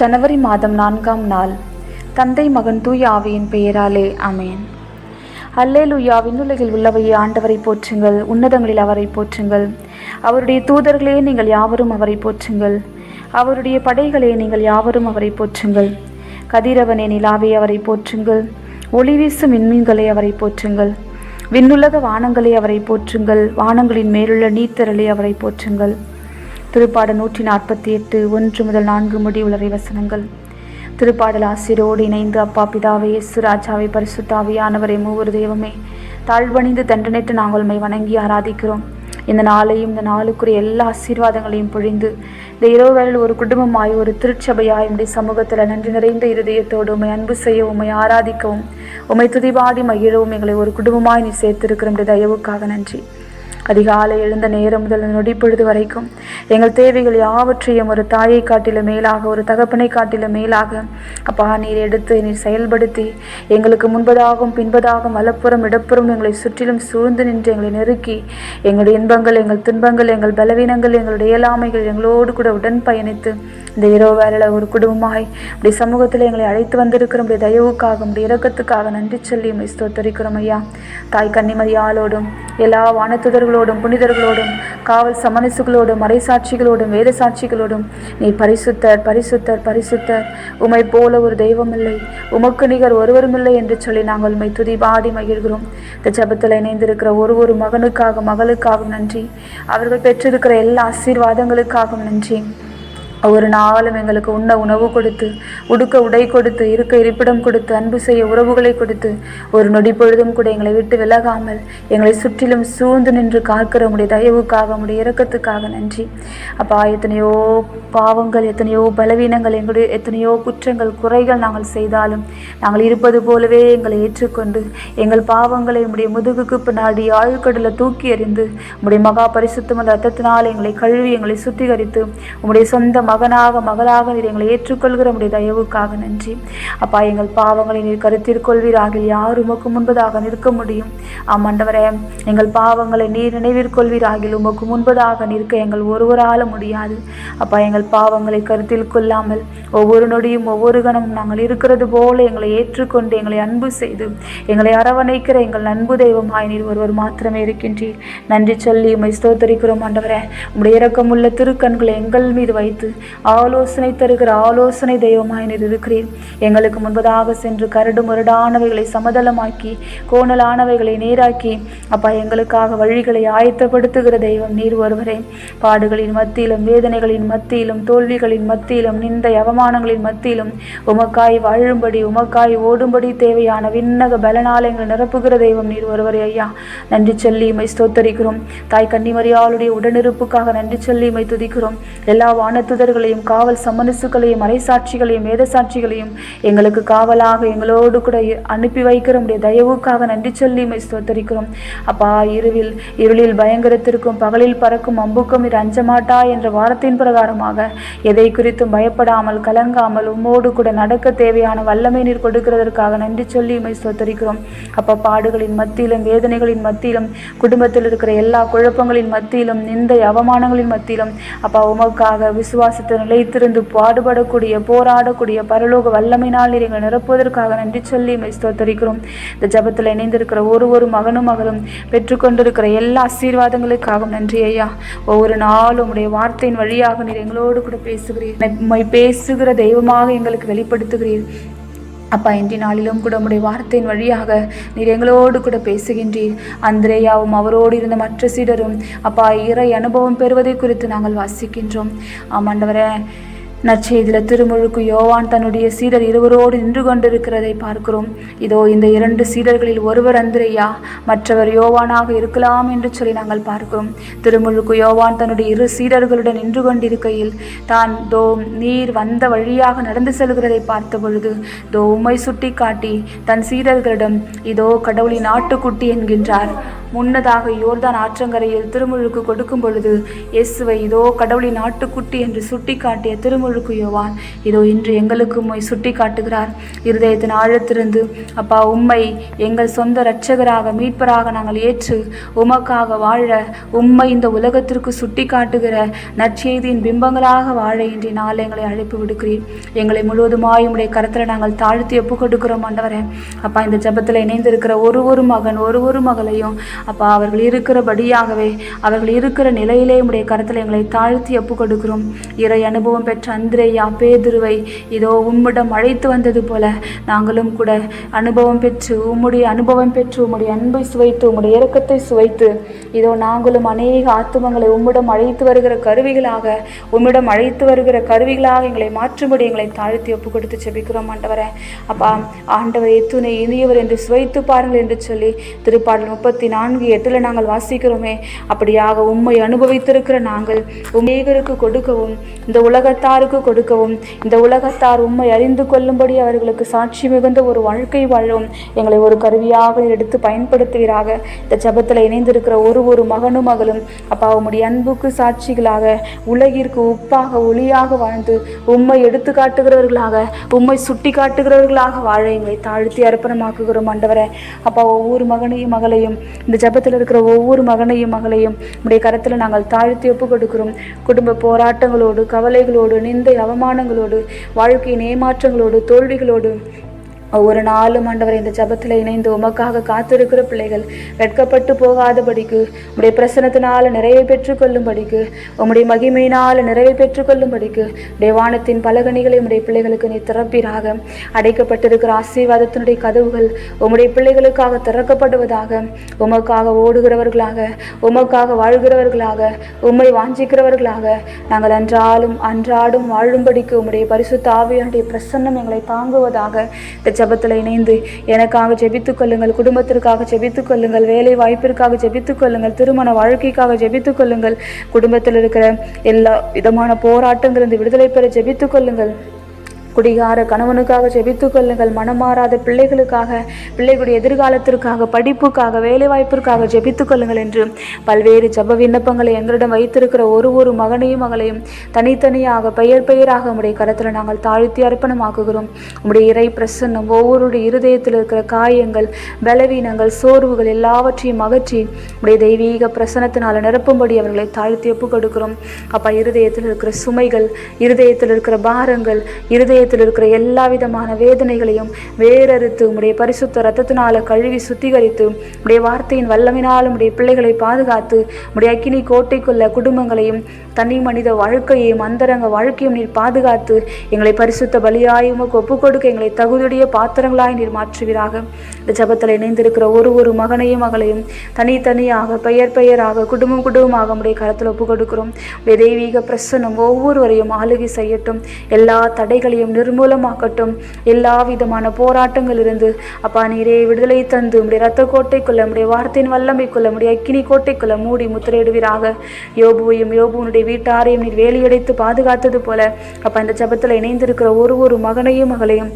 ஜனவரி மாதம் நான்காம் நாள். தந்தை மகன் தூய ஆவியின் பெயராலே அமேன் அல்லேலுயா விண்ணுலகில் உள்ளவையே ஆண்டவரை போற்றுங்கள். உன்னதங்களில் அவரை போற்றுங்கள். அவருடைய தூதர்களே நீங்கள் யாவரும் அவரை போற்றுங்கள். அவருடைய படைகளே நீங்கள் யாவரும் அவரை போற்றுங்கள். கதிரவனே நிலாவே அவரை போற்றுங்கள். ஒளி வீசும் விண்மீன்களே அவரை போற்றுங்கள். விண்ணுலக வானங்களே அவரை போற்றுங்கள். வானங்களின் மேலுள்ள நீர்த்திரளே அவரை போற்றுங்கள். திருப்பாடல் நூற்றி நாற்பத்தி எட்டு ஒன்று முதல் நான்கு முடிவுளரை வசனங்கள். திருப்பாடல் ஆசிரோடு இணைந்து அப்பா பிதாவே இயேசு ராஜாவை பரிசுத்தாவியானவரை மூவர் தெய்வமே தாழ்வணிந்து தண்டனைட்டு நாங்கள் உண்மை வணங்கி ஆராதிக்கிறோம். இந்த நாளையும் இந்த நாளுக்குரிய எல்லா ஆசீர்வாதங்களையும் பொழிந்து இந்த இரவு ஒரு குடும்பமாய் ஒரு திருச்சபையாய் உடைய சமூகத்தில் நன்றி நிறைந்த இருதயத்தோடு உண்மை அன்பு செய்ய உண்மை ஆராதிக்கவும் உம்மை துதிபாடி மகிழவும் எங்களை ஒரு குடும்பமாய் நீ சேர்த்திருக்கிற தயவுக்காக நன்றி. அதிகாலை எழுந்த நேரம் முதல் நொடி பொழுது வரைக்கும் எங்கள் தேவைகள் யாவற்றையும் ஒரு தாயை காட்டிலும் மேலாக ஒரு தகப்பனை காட்டிலும் மேலாக அப்பா நீர் எடுத்து நீர் செயல்படுத்தி எங்களுக்கு முன்பதாகவும் பின்பதாகவும் வலப்புறம் இடப்புறம் எங்களை சுற்றிலும் சூழ்ந்து நின்று எங்களை நெருக்கி எங்களுடைய இன்பங்கள் எங்கள் துன்பங்கள் எங்கள் பலவீனங்கள் எங்களுடைய இயலாமைகள் எங்களோடு கூட உடன் பயணித்து இந்த இரவு வேலையில் ஒரு குடும்பமாய் இப்படி சமூகத்தில் எங்களை அழைத்து வந்திருக்கிற உடைய தயவுக்காக உடைய இறக்கத்துக்காக நன்றி சொல்லி உம்மை ஸ்தோத்தரிக்கிறோம் ஐயா. தாய் கன்னிமரியாளோடும் எல்லா வானத்துதர்களோடும் புனிதர்களோடும் காவல் சமனசுகளோடும் மறைசாட்சிகளோடும் வேத சாட்சிகளோடும் நீ பரிசுத்தர் பரிசுத்தர் பரிசுத்தர். உமை போல ஒரு தெய்வமில்லை. உமக்கு நிகர் ஒருவரும் இல்லை என்று சொல்லி நாங்கள் உண்மை துதி பாடி மகிழ்கிறோம். இந்த ஜபத்தில் இணைந்திருக்கிற ஒரு ஒரு மகனுக்காக மகளுக்காகவும் நன்றி. அவர்கள் பெற்றிருக்கிற எல்லா ஆசீர்வாதங்களுக்காகவும் நன்றி. ஒவ்வொரு நாளும் எங்களுக்கு உண்ண உணவு கொடுத்து உடுக்க உடை கொடுத்து இருக்க இருப்பிடம் கொடுத்து அன்பு செய்ய உறவுகளை கொடுத்து ஒரு நொடி பொழுதும் கூட எங்களை விட்டு விலகாமல் எங்களை சுற்றிலும் சூழ்ந்து நின்று காக்கிற உடைய தயவுக்காக உடைய இறக்கத்துக்காக நன்றி. அப்பா எத்தனையோ பாவங்கள் எத்தனையோ பலவீனங்கள் எங்களுடைய எத்தனையோ குற்றங்கள் குறைகள் நாங்கள் செய்தாலும் நாங்கள் இருப்பது போலவே எங்களை ஏற்றுக்கொண்டு எங்கள் பாவங்களை உடைய முதுகுக்கு பின்னாடி ஆழ்கடலை தூக்கி எறிந்து உடைய மகா பரிசுத்தம் ரத்தத்தினால் எங்களை கழுவி எங்களை சுத்திகரித்து உங்களுடைய சொந்த மகனாக மகளாக நீர் எங்களை ஏற்றுக்கொள்கிற உடைய தயவுக்காக நன்றி. அப்பா எங்கள் பாவங்களை நீர் கருத்தில் கொள்வீராக. யார் உமக்கு முன்பதாக நிற்க முடியும்? ஆமாண்டவரே எங்கள் பாவங்களை நீர் நினைவிற்கொள்வீராகில் உமக்கு முன்பதாக நிற்க எங்கள் ஒருவரால் முடியாது. அப்பா எங்கள் பாவங்களை கருத்தில் கொள்ளாமல் ஒவ்வொரு நொடியும் ஒவ்வொரு கணமும் நாங்கள் இருக்கிறது போல எங்களை ஏற்றுக்கொண்டு எங்களை அன்பு செய்து எங்களை அரவணைக்கிற எங்கள் அன்பு தெய்வமாய் நீர் ஒருவர் மாத்திரமே இருக்கின்றீர். நன்றி சொல்லி உம்மை ஸ்தோத்தரிக்கிறோம் ஆண்டவரே. உம்முடைய இரக்கமுள்ள திருக்கண்களை எங்கள் மீது வைத்து ஆலோசனை தருகிற ஆலோசனை தெய்வமாய் நீர் இருக்கிறீர் எங்களுக்கு முன்பதாக சென்று கரடு முரடானவைகளை சமதளமாக்கி கோணலானவைகளை நேராக்கி அப்பா எங்களுக்காக வழிகளை ஆயத்தப்படுத்துகிற தெய்வம் நீர் ஒருவரே. பாடுகளின் மத்தியிலும் வேதனைகளின் மத்தியிலும் தோல்விகளின் மத்தியிலும் நிந்தை அவமானங்களின் மத்தியிலும் உமக்காய் வாழும்படி உமக்காய் ஓடும்படி தேவையான விண்ணக பலனால எங்களை நிரப்புகிற தெய்வம் நீர் ஒருவரே ஐயா. நன்றி சொல்லி இமை ஸ்தோத்தரிக்கிறோம். தாய் கன்னிமரியாளுடைய உடனிருப்புக்காக நன்றி சொல்லி இமை துதிக்கிறோம். எல்லா வானத்துதர் வானத்துதர்களையும் காவல் சம்மனசுகளையும் மறைசாட்சிகளையும் வேதசாட்சிகளையும் எங்களுக்கு காவலாக எங்களோடு கூட அனுப்பி வைக்கிற உடைய தயவுக்காக நன்றி சொல்லி இமை ஸ்தோத்தரிக்கிறோம். அப்பா இருவில் இருளில் பயங்கரத்திற்கும் பகலில் பறக்கும் அம்புக்கும் இது அஞ்சமாட்டா என்ற வாரத்தின் பிரகாரமாக எதை குறித்தும் பயப்படாமல் கலங்காமல் உம்மோடு கூட நடக்க தேவையான வல்லமை நீர் கொடுக்கிறதற்காக நன்றி சொல்லி இமை ஸ்தோத்தரிக்கிறோம். அப்பா பாடுகளின் மத்தியிலும் வேதனைகளின் மத்தியிலும் குடும்பத்தில் இருக்கிற எல்லா குழப்பங்களின் மத்தியிலும் நிந்தை அவமானங்களின் மத்தியிலும் அப்பா உமக்காக விசுவாசத்தை நிலைத்திருந்து பாடுபடக்கூடிய போராடக்கூடிய பரலோக வல்லமைனால் நீங்கள் நிரப்புவதற்காக நன்றி சொல்லி ஸ்தோத்தரிக்கிறோம். இந்த ஜபத்தில் இணைந்திருக்கிற ஒரு ஒரு மகனும் மகளும் பெற்றுக்கொண்டிருக்கிற எல்லா ஆசீர்வாதங்களுக்காகவும் நன்றி ஐயா. ஒவ்வொரு நாளும் உடைய வார்த்தையின் வழியாக நீர் எங்களோடு கூட பேசுகிறீர். பேசுகிற தெய்வமாக எங்களுக்கு வெளிப்படுத்துகிறீர். அப்பா இன்றைய நாளிலும் கூட உம்முடைய வார்த்தையின் வழியாக நீர் எங்களோடு கூட பேசுகின்றீர். அந்திரேயாவும் அவரோடு இருந்த மற்ற சீடரும் அப்பா இறை அனுபவம் பெறுவதை குறித்து நாங்கள் வாசிக்கின்றோம். ஆமாண்டவரே நற்செய்தியில் திருமுழுக்கு யோவான் தன்னுடைய சீடர் இருவரோடு நின்று கொண்டிருக்கிறதை பார்க்கிறோம். இதோ இந்த இரண்டு சீடர்களில் ஒருவர் அந்திரையா மற்றவர் யோவானாக இருக்கலாம் என்று சொல்லி நாங்கள் பார்க்கிறோம். திருமுழுக்கு யோவான் தன்னுடைய இரு சீடர்களுடன் நின்று கொண்டிருக்கையில் தான் தோ நீர் வந்த வழியாக நடந்து செல்கிறதை பார்த்த பொழுது தோ உம்மை சுட்டி காட்டி தன் சீடர்களிடம் இதோ கடவுளின் ஆட்டுக்குட்டி என்கின்றார். முன்னதாக யோர்தான் ஆற்றங்கரையில் திருமுழுக்கு கொடுக்கும் பொழுது இயேசுவை இதோ கடவுளின் ஆட்டுக்குட்டி என்று சுட்டி காட்டிய திருமுழுக்கு யோவான். இதோ இன்று எங்களுக்கு உம்மை சுட்டி காட்டுகிறார் இருதயத்தின் ஆழத்திருந்து அப்பா உம்மை எங்கள் சொந்த இரட்சகராக மீட்பராக நாங்கள் ஏற்று உமக்காக வாழ உம்மை இந்த உலகத்திற்கு சுட்டி காட்டுகிற நற்செய்தியின் பிம்பங்களாக வாழ இன்றைய நாள் எங்களை அழைப்பு விடுக்கிறேன் எங்களை முழுவதுமாய் உம்முடைய கரத்தில் நாங்கள் தாழ்த்தி ஒப்பு கொடுக்கிறோம் ஆண்டவரே. அப்பா இந்த ஜெபத்தில் இணைந்திருக்கிற ஒரு ஒரு மகன் ஒரு ஒரு மகளையும் அப்பா அவர்கள் இருக்கிறபடியாகவே அவர்கள் இருக்கிற நிலையிலே உம்முடைய கரத்தில் எங்களை தாழ்த்தி ஒப்பு கொடுக்கிறோம் இறை அனுபவம் பெற்ற அந்திரையா பேதுருவை இதோ உம்மிடம் அழைத்து வந்தது போல நாங்களும் கூட அனுபவம் பெற்று உம்முடைய அனுபவம் பெற்று உம்முடைய அன்பை சுவைத்து உம்முடைய இறக்கத்தை சுவைத்து இதோ நாங்களும் அநேக ஆத்துமங்களை உம்மிடம் அழைத்து வருகிற கருவிகளாக உம்மிடம் அழைத்து வருகிற கருவிகளாக எங்களை மாற்றும்படி எங்களை தாழ்த்தி ஒப்பு கொடுத்து செபிக்கிறோம் ஆண்டவரே. அப்பா ஆண்டவர் எத்துணை இனியவர் என்று சுவைத்து பாருங்கள் என்று சொல்லி திருப்பாடல் முப்பத்தி நான்கு எட்டில் நாங்கள் வாசிக்கிறோமே. அப்படியாக உம்மை அனுபவித்திருக்கிற நாங்கள் உமேகருக்கு கொடுக்கவும் இந்த உலகத்தாருக்கு கொடுக்கவும். இந்த உலகத்தார் உண்மை அறிந்து கொள்ளும்படி அவர்களுக்கு சாட்சி மிகுந்த ஒரு வாழ்க்கை வாழவும் எங்களை ஒரு கருவியாக எடுத்து பயன்படுத்துகிறாக இந்த ஜபத்தில் இணைந்திருக்கிற ஒரு ஒரு மகனும் மகளும் அப்பா உம்முடைய அன்புக்கு சாட்சிகளாக உலகிற்கு உப்பாக ஒளியாக வாழ்ந்து உம்மை எடுத்து காட்டுகிறவர்களாக உம்மை சுட்டி காட்டுகிறவர்களாக வாழ எங்களை தாழ்த்தி அர்ப்பணமாக்குகிறோம் ஆண்டவரை. அப்பா ஒவ்வொரு மகனையும் மகளையும் இந்த ஜபத்தில் இருக்கிற ஒவ்வொரு மகனையும் மகளையும் உடைய கரத்தில் நாங்கள் தாழ்த்தி ஒப்பு கொடுக்கிறோம் குடும்ப போராட்டங்களோடு கவலைகளோடு நிந்தை அவமானங்களோடு வாழ்க்கையின் ஏமாற்றங்களோடு தோல்விகளோடு ஒவ்வொரு நாளும் ஆண்டவர் இந்த ஜபத்தில் இணைந்து உமக்காக காத்திருக்கிற பிள்ளைகள் வெட்கப்பட்டு போகாதபடிக்கு உடைய பிரசனத்தினால நிறைவை பெற்றுக்கொள்ளும்படிக்கு உம்முடைய மகிமையினால் நிறைவை பெற்றுக்கொள்ளும்படிக்கு உடைய வானத்தின் பலகணிகளை உடைய பிள்ளைகளுக்கு நீ திறப்பீராக. அடைக்கப்பட்டிருக்கிற ஆசீர்வாதத்தினுடைய கதவுகள் உம்முடைய பிள்ளைகளுக்காக திறக்கப்படுவதாக உமக்காக ஓடுகிறவர்களாக உமக்காக வாழ்கிறவர்களாக உம்மை வாஞ்சிக்கிறவர்களாக நாங்கள் அன்றாலும் அன்றாடும் வாழும்படிக்கு உம்முடைய பரிசுத்த ஆவியானுடைய பிரசன்னம் எங்களை தாங்குவதாக ஜபத்தில் இணைந்து எனக்காக ஜெபித்துக் கொள்ளுங்கள் குடும்பத்திற்காக ஜெபித்துக் கொள்ளுங்கள் வேலை வாய்ப்பிற்காக ஜெபித்துக் கொள்ளுங்கள் திருமண வாழ்க்கைக்காக ஜெபித்துக் கொள்ளுங்கள். குடும்பத்தில் இருக்கிற எல்லா விதமான போராட்டங்களிலிருந்து விடுதலை பெற ஜெபித்துக் கொள்ளுங்கள். குடிகார கணவனுக்காக செபித்து கொள்ளுங்கள். மனமாறாத பிள்ளைகளுக்காக பிள்ளைகளுடைய எதிர்காலத்திற்காக படிப்புக்காக வேலைவாய்ப்பிற்காக ஜெபித்துக் கொள்ளுங்கள் என்று பல்வேறு ஜெப விண்ணப்பங்களை எங்களிடம் வைத்திருக்கிற ஒரு ஒரு மகனையும் மகளையும் தனித்தனியாக பெயர் பெயராக உடைய கரத்தில் நாங்கள் தாழ்த்தி அர்ப்பணமாக்குகிறோம். உடைய இறை பிரசன்னம் ஒவ்வொருடைய இருதயத்தில் இருக்கிற காயங்கள் பலவீனங்கள் சோர்வுகள் எல்லாவற்றையும் அகற்றி உடைய தெய்வீக பிரசனத்தினால் நிரப்பும்படி அவர்களை தாழ்த்தி ஒப்பு கொடுக்கிறோம். அப்பா இருதயத்தில் இருக்கிற சுமைகள் இருதயத்தில் இருக்கிற பாரங்கள் இருதய இருதயத்தில் இருக்கிற எல்லா விதமான வேதனைகளையும் வேறறுத்து உடைய பரிசுத்த ரத்தத்தினால கழுவி சுத்திகரித்து உடைய வார்த்தையின் வல்லமினாலும் உடைய பிள்ளைகளை பாதுகாத்து உடைய அக்கினி கோட்டைக்குள்ள குடும்பங்களையும் தனி மனித வாழ்க்கையையும் அந்தரங்க வாழ்க்கையும் நீர் பாதுகாத்து எங்களை பரிசுத்த பலியாய் உமக்கு ஒப்புக் கொடுக்க எங்களை தகுதியுடைய பாத்திரங்களாய் நீர் மாற்றுவீராக. இந்த ஜபத்தில் இணைந்திருக்கிற ஒரு ஒரு மகனையும் மகளையும் தனித்தனியாக பெயர் பெயராக குடும்பம் குடும்பமாக உடைய கரத்தில் ஒப்புக் கொடுக்கிறோம் தெய்வீக பிரசனம் ஒவ்வொருவரையும் ஆளுகை செய்யட்டும். எல்லா தடைகளையும் நிர்மூலமாக்கட்டும். எல்லா விதமான போராட்டங்களிலிருந்து அப்பா நீரே விடுதலை தந்து உடைய ரத்த கோட்டைக்குள்ள உடைய வார்த்தையின் வல்லமைக்குள்ள உடைய அக்கினி கோட்டைக்குள்ள மூடி முத்திரையிடுவீராக. யோபுவையும் யோபுனுடைய வீட்டாரையும் நீர் வேலியடைத்து பாதுகாத்தது போல அப்பா இந்த ஜபத்தில் இணைந்திருக்கிற ஒரு ஒரு மகனையும் மகளையும்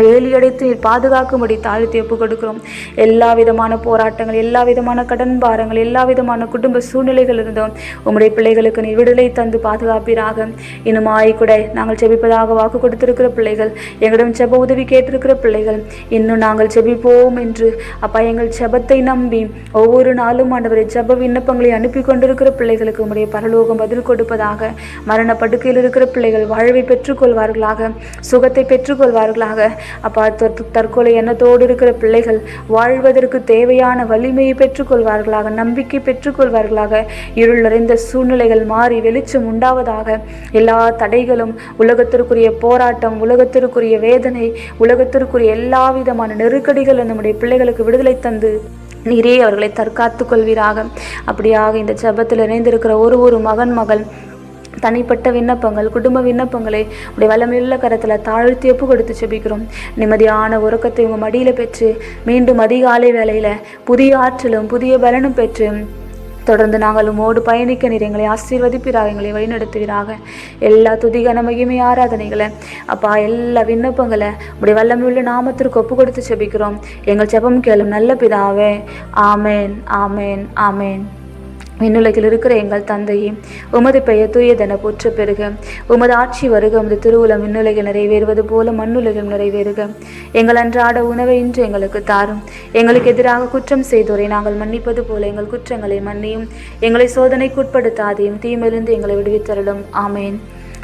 வேலியடைத்து நீர் பாதுகாக்கும்படி தாழ்த்தி ஒப்பு கொடுக்கிறோம். எல்லா விதமான போராட்டங்கள் எல்லா விதமான கடன் பாரங்கள் எல்லா விதமான குடும்ப சூழ்நிலைகள் இருந்தும் உம்முடைய பிள்ளைகளுக்கு நீர் விடுதலை தந்து பாதுகாப்பீராக. இன்னும் ஆய்கூட நாங்கள் செபிப்பதாக வாக்கு கொடுத்திருக்கிற பிள்ளைகள் எங்களிடம் செப உதவி கேட்டிருக்கிற பிள்ளைகள் இன்னும் நாங்கள் செபிப்போம் என்று அப்பா எங்கள் செபத்தை நம்பி ஒவ்வொரு நாளும் ஆண்டவரை செப விண்ணப்பங்களை அனுப்பி கொண்டிருக்கிற பிள்ளைகளுக்கு உம்முடைய பரலோகம் பதில் கொடுப்பதாக மரண படுக்கையில் இருக்கிற பிள்ளைகள் வாழ்வை பெற்றுக்கொள்வார்களாக சுகத்தை பெற்றுக்கொள்வார்களாக. அப்பா தற்- தற்கொலை எண்ணத்தோடு இருக்கிற பிள்ளைகள் வாழ்வதற்கு தேவையான வலிமையை பெற்றுக்கொள்வார்களாக நம்பிக்கை பெற்றுக்கொள்வார்களாக. இருள் நிறைந்த சூழ்நிலைகள் மாறி வெளிச்சம் உண்டாவதாக. எல்லா தடைகளும் உலகத்திற்குரிய போராட்டம் உலகத்திற்குரிய வேதனை உலகத்திற்குரிய எல்லா விதமான நெருக்கடிகள் நம்முடைய பிள்ளைகளுக்கு விடுதலை தந்து நீரே அவர்களை தற்காத்து கொள்வீராக. அப்படியாக இந்த ஜெபத்தில் இணைந்திருக்கிற ஒரு ஒரு மகன் மகள் தனிப்பட்ட விண்ணப்பங்கள் குடும்ப விண்ணப்பங்களை உடைய வல்லமையுள்ள கரத்தில் தாழ்த்தி ஒப்பு கொடுத்து செபிக்கிறோம். நிம்மதியான உறக்கத்தை உங்கள் மடியில் பெற்று மீண்டும் அதிகாலை வேலையில் புதிய ஆற்றலும் புதிய பலனும் பெற்று தொடர்ந்து நாங்கள் உமோடு பயணிக்க நீர் எங்களை ஆசீர்வதிப்பீராக எங்களை வழிநடத்துவீராக. எல்லா துதிகன மகிமை ஆராதனைகளை அப்பா எல்லா விண்ணப்பங்களை உடைய வல்லமையுள்ள நாமத்திற்கு ஒப்பு கொடுத்து செபிக்கிறோம். எங்கள் ஜெபம் கேளும் நல்ல பிதாவே. ஆமேன் ஆமேன் ஆமேன். விண்ணுலகில் இருக்கிற எங்கள் தந்தையே உமது பெயர் தூயதென போற்ற பெறுக. உமது ஆட்சி வருக உமது திருவுளம் விண்ணுலகில் நிறைவேறுவது போல மண்ணுலகில் நிறைவேறுக. எங்கள் அன்றாட உணவை இன்று எங்களுக்கு தாரும். எங்களுக்கு எதிராக குற்றம் செய்தோரை நாங்கள் மன்னிப்பது போல எங்கள் குற்றங்களை மன்னியும். எங்களை சோதனைக்கு உட்படுத்தாதையும் தீமையிலிருந்து எங்களை விடுவித்தருளும். ஆமேன்.